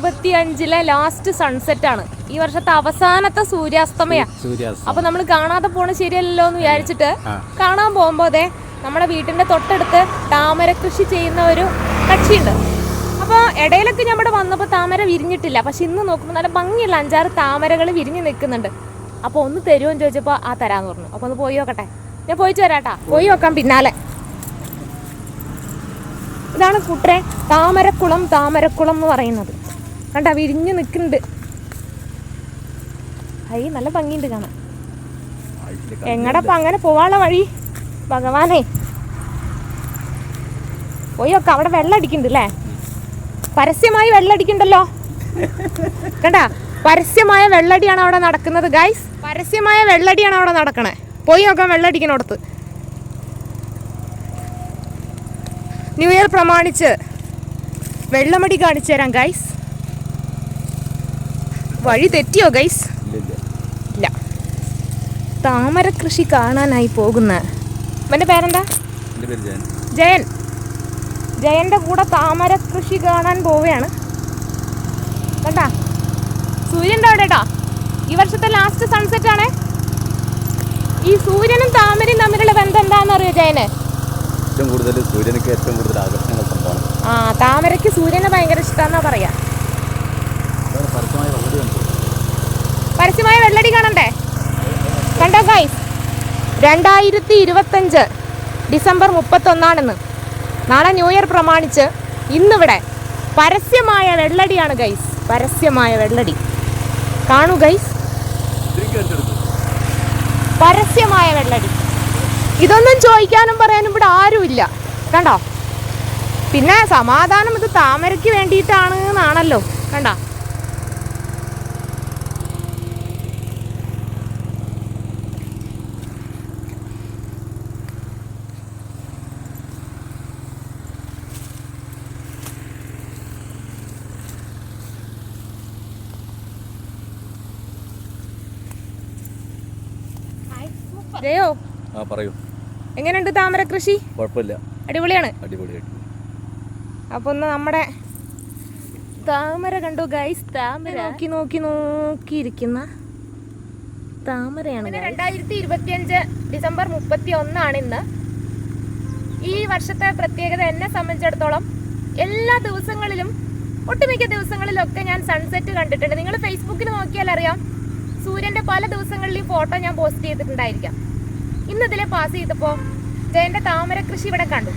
ഇരുപത്തി അഞ്ചിലെ last sunset ആണ്. ഈ വർഷത്തെ അവസാനത്തെ സൂര്യാസ്തമയ. അപ്പൊ നമ്മൾ കാണാതെ പോണ ശരിയല്ലല്ലോ എന്ന് വിചാരിച്ചിട്ട് കാണാൻ പോകുമ്പോ അതെ നമ്മുടെ വീട്ടിന്റെ തൊട്ടടുത്ത് താമര കൃഷി ചെയ്യുന്ന ഒരു കക്ഷിയുണ്ട്. അപ്പോൾ ഇടയിലൊക്കെ നമ്മുടെ വന്നപ്പോൾ താമര വിരിഞ്ഞിട്ടില്ല. പക്ഷെ ഇന്ന് നോക്കുമ്പോൾ നല്ല ഭംഗിയുള്ള അഞ്ചാറ് താമരകൾ വിരിഞ്ഞു നിൽക്കുന്നുണ്ട്. അപ്പോൾ ഒന്ന് തരുമോ എന്ന് ചോദിച്ചപ്പോൾ ആ തരാന്ന് പറഞ്ഞു. അപ്പോൾ ഒന്ന് പോയി നോക്കട്ടെ. ഞാൻ പോയിട്ട് വരാട്ടാ. പോയി നോക്കാം പിന്നാലെ. ഇതാണ് കുട്ടറെ താമരക്കുളം താമരക്കുളം എന്ന് പറയുന്നത്. കണ്ട വിരിഞ്ഞ് നിൽക്കുന്നുണ്ട് അയ്യ നല്ല ഭംഗിയുണ്ട് കാണാൻ. എങ്ങടപ്പ അങ്ങനെ പോവാനുള്ള വഴി? ഭഗവാനെ. പോയി നോക്കാം അവിടെ വെള്ളം അടിക്കുന്നുണ്ട് അല്ലേ പരസ്യമായി വെള്ളം അടിക്കണ്ടല്ലോ. കണ്ട പരസ്യമായ വെള്ളടിയാണ് അവിടെ നടക്കുന്നത് ഗൈസ് പരസ്യമായ വെള്ളടിയാണ് അവിടെ നടക്കണേ. പോയി നോക്കാം വെള്ളം അടിക്കണോടത്ത്. ന്യൂ ഇയർ പ്രമാണിച്ച് വെള്ളമടി കാണിച്ചു തരാം ഗൈസ് വഴി തെറ്റിയോ ഗൈസ് ഇല്ല താമര കൃഷി കാണാനായി പോകുന്ന എന്റെ പേരെന്താ? പേര് ജയൻ. ജയന്റെ കൂടെ താമര കൃഷി കാണാൻ പോവുകയാണ്. കണ്ടാ? സൂര്യന്റെ അവിടെ കേട്ടോ ഈ വർഷത്തെ ലാസ്റ്റ് സൺസെറ്റ് ആണേ. ഈ സൂര്യനും താമരയും തമ്മിലുള്ള ബന്ധം എന്താണെന്ന് അറിയോ ജയന്? ഏറ്റവും കൂടുതൽ സൂര്യനൊക്കെ ഏറ്റവും കൂടുതൽ ആകർഷണങ്ങൾ ആ താമരയ്ക്ക് സൂര്യനെ ഭയങ്കര ഇഷ്ടമാണെന്നാ പറയാ അതാണ് പരസ്യമായ വളരെ കണ്ടു പരസ്യമായ വെള്ളടി കാണണ്ടേ? കണ്ടോ ഗൈസ് രണ്ടായിരത്തി ഇരുപത്തഞ്ച് ഡിസംബർ മുപ്പത്തൊന്നാണെന്ന്. നാളെ ന്യൂ ഇയർ പ്രമാണിച്ച് ഇന്നിവിടെ പരസ്യമായ വെള്ളടിയാണ് ഗൈസ് പരസ്യമായ വെള്ളടി. കാണൂ ഗൈസ് പരസ്യമായ വെള്ളടി. ഇതൊന്നും ചോദിക്കാനും പറയാനും ഇവിടെ ആരുമില്ല. കണ്ടോ? പിന്നെ സമാധാനം ഇത് താമരയ്ക്ക് വേണ്ടിയിട്ടാണ് എന്നാണല്ലോ. കണ്ടോ? ജയോ? ആ പറയൂ. എങ്ങനെയുണ്ട് താമര കൃഷി? കുഴപ്പമില്ല. അടിപൊളിയാണ്. അടിപൊളിയായിട്ട് അപ്പൊ ഒന്ന് നമ്മുടെ താമര കണ്ടു ഗൈസ് താമര നോക്കി നോക്കി നോക്കിയിരിക്കുന്ന താമരയാണ് രണ്ടായിരത്തി ഇരുപത്തിയഞ്ച് ഡിസംബർ മുപ്പത്തി ഒന്നാണ് ഇന്ന്. ഈ വർഷത്തെ പ്രത്യേകത എന്നെ സംബന്ധിച്ചിടത്തോളം എല്ലാ ദിവസങ്ങളിലും ഒട്ടുമിക്ക ദിവസങ്ങളിലൊക്കെ ഞാൻ സൺസെറ്റ് കണ്ടിട്ടുണ്ട്. നിങ്ങൾ ഫേസ്ബുക്കിൽ നോക്കിയാൽ അറിയാം സൂര്യന്റെ പല ദിവസങ്ങളിലും ഫോട്ടോ ഞാൻ പോസ്റ്റ് ചെയ്തിട്ടുണ്ടായിരിക്കാം. ഇന്ന് ഇതിലെ പാസ് ചെയ്തപ്പോൾ ജയന്റെ താമര കൃഷി ഇവിടെ കണ്ടു.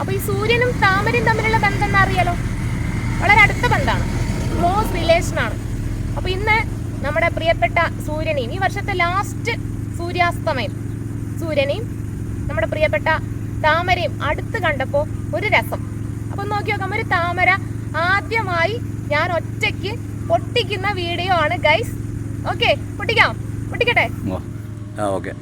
അപ്പൊ ഈ സൂര്യനും താമരയും തമ്മിലുള്ള ബന്ധം അറിയാലോ? വളരെ അടുത്ത ബന്ധമാണ്. ക്ലോസ് റിലേഷൻ ആണ്. അപ്പൊ ഇന്ന് നമ്മുടെ പ്രിയപ്പെട്ട സൂര്യനെയും ഈ വർഷത്തെ ലാസ്റ്റ് സൂര്യാസ്തമയം സൂര്യനെയും നമ്മുടെ പ്രിയപ്പെട്ട താമരയും അടുത്ത് കണ്ടപ്പോൾ ഒരു രസം. അപ്പൊ നോക്കി നോക്കാം. ഒരു താമര ആദ്യമായി ഞാൻ ഒറ്റയ്ക്ക് പൊട്ടിക്കുന്ന വീഡിയോ ആണ് ഗൈസ് ഓക്കെ പൊട്ടിക്കാം. പൊട്ടിക്കട്ടെ? ആ ഓക്കെ.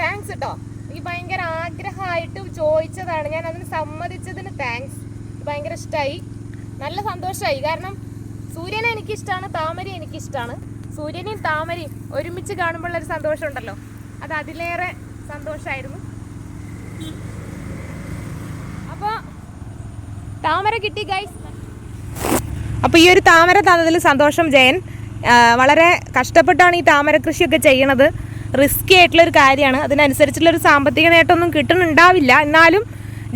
താങ്ക്സ് കേട്ടോ എനിക്ക് ഭയങ്കര ആഗ്രഹമായിട്ട് ചോദിച്ചതാണ്. ഞാൻ അതിന് സമ്മതിച്ചതിന് താങ്ക്സ് ഭയങ്കര ഇഷ്ടമായി നല്ല സന്തോഷമായി കാരണം സൂര്യനെ എനിക്കിഷ്ടമാണ് താമര എനിക്കിഷ്ടമാണ് സൂര്യനെയും താമരയും ഒരുമിച്ച് കാണുമ്പോൾ ഒരു സന്തോഷം ഉണ്ടല്ലോ അത് അതിലേറെ സന്തോഷമായിരുന്നു അപ്പോൾ താമര കിട്ടി ഗൈസ് അപ്പോൾ ഈ ഒരു താമര തന്നതിൽ സന്തോഷം ജയൻ. വളരെ കഷ്ടപ്പെട്ടാണ് ഈ താമര കൃഷിയൊക്കെ ചെയ്യണത്. റിസ്ക് ആയിട്ടുള്ള ഒരു കാര്യമാണ്. അതിനനുസരിച്ചുള്ള ഒരു സാമ്പത്തിക നേട്ടമൊന്നും കിട്ടുന്നുണ്ടാവില്ല. എന്നാലും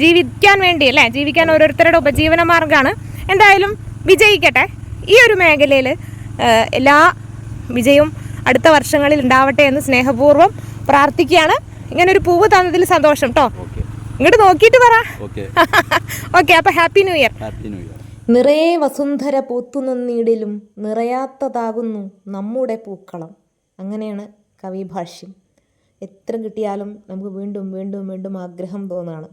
ജീവിക്കാൻ വേണ്ടി അല്ലേ? ജീവിക്കാൻ ഓരോരുത്തരുടെ ഉപജീവന മാർഗമാണ് എന്തായാലും വിജയിക്കട്ടെ. ഈ ഒരു മേഖലയിൽ എല്ലാ വിജയവും അടുത്ത വർഷങ്ങളിൽ ഉണ്ടാവട്ടെ എന്ന് സ്നേഹപൂർവം പ്രാർത്ഥിക്കുകയാണ്. ഇങ്ങനെ ഒരു പൂവ് തന്നതിൽ സന്തോഷം കേട്ടോ ഓക്കെ ഇങ്ങോട്ട് നോക്കിയിട്ട് പറ. ഓക്കെ അപ്പൊ അപ്പോൾ happy new year happy new year നിറയെ വസുന്ധര പൂത്തുനിന്നിടിലും നിറയാത്തതാകുന്നു നമ്മുടെ പൂക്കളം. അങ്ങനെയാണ് കവിഭാഷ്യം. എത്ര കിട്ടിയാലും നമുക്ക് വീണ്ടും വീണ്ടും വീണ്ടും ആഗ്രഹം തോന്നാണ്.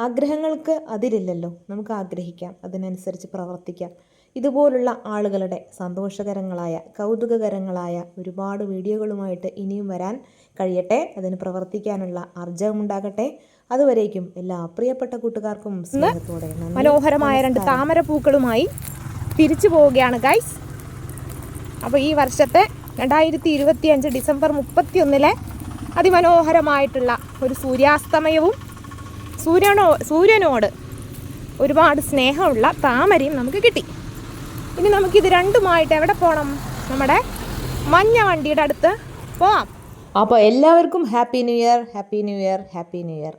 ആഗ്രഹങ്ങൾക്ക് അതിരില്ലല്ലോ. നമുക്ക് ആഗ്രഹിക്കാം അതിനനുസരിച്ച് പ്രവർത്തിക്കാം. ഇതുപോലുള്ള ആളുകളുടെ സന്തോഷകരങ്ങളായ കൗതുകകരങ്ങളായ ഒരുപാട് വീഡിയോകളുമായിട്ട് ഇനിയും വരാൻ കഴിയട്ടെ. അതിന് പ്രവർത്തിക്കാനുള്ള ആർജവമുണ്ടാകട്ടെ. അതുവരേക്കും എല്ലാ പ്രിയപ്പെട്ട കൂട്ടുകാർക്കും സ്നേഹത്തോടെ. മനോഹരമായ രണ്ട് താമര പൂക്കളുമായി തിരിച്ചു പോവുകയാണ് ഗൈസ് അപ്പോൾ ഈ വർഷത്തെ രണ്ടായിരത്തി ഇരുപത്തി അഞ്ച് ഡിസംബർ മുപ്പത്തി ഒന്നിലെ അതിമനോഹരമായിട്ടുള്ള ഒരു സൂര്യാസ്തമയവും സൂര്യനോ സൂര്യനോട് ഒരുപാട് സ്നേഹമുള്ള താമരയും നമുക്ക് കിട്ടി. ഇനി നമുക്കിത് രണ്ടുമായിട്ട് എവിടെ പോകണം നമ്മുടെ മഞ്ഞ വണ്ടിയുടെ അടുത്ത് പോവാം. അപ്പോൾ എല്ലാവർക്കും happy new year happy new year happy new year.